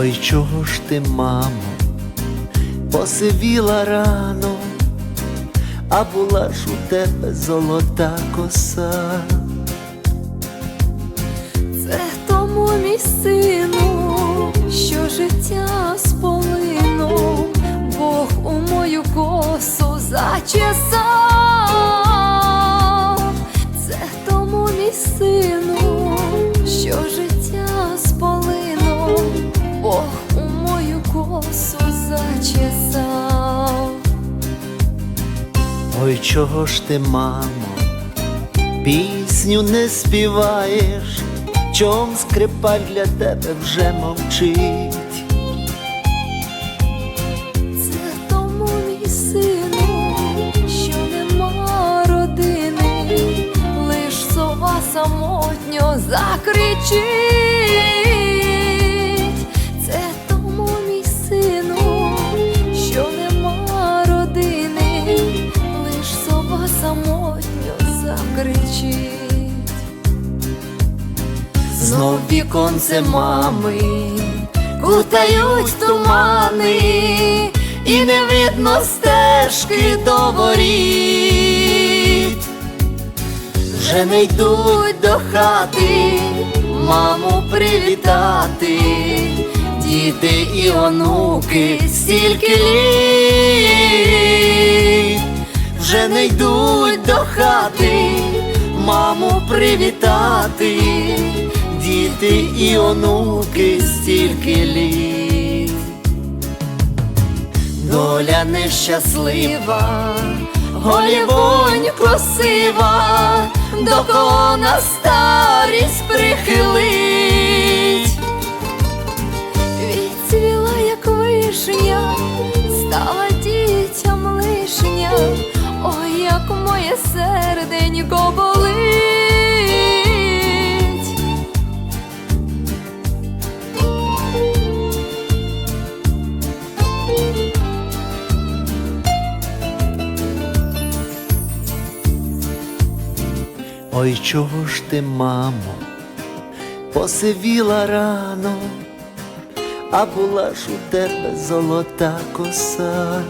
Ой, чого ж ти, мамо, посивіла рано, а була ж у тебе золота коса. Це тому мій сину, що життя сполинув, Бог у мою косу зачесав. Це тому мій сину, що життя Ой, чого ж ти, мамо, пісню не співаєш, чом скрипаль для тебе вже мовчить. Це тому мій сину, що нема родини, лиш сова самотньо закричить. Закричить. Знов віконце мами кутають тумани, і не видно стежки до воріт. Вже не йдуть до хати, маму привітати, діти і онуки стільки літ, вже не йдуть до хати, маму привітати, діти і онуки стільки літ. Доля нещаслива, голівонь красива, до кого на старість прихилить. Відцвіла, як вишня, стала дітям лишня, ой, як моє серденько болить. Ой, чого ж ти, мамо, посивіла рано, а була ж у тебе золота коса.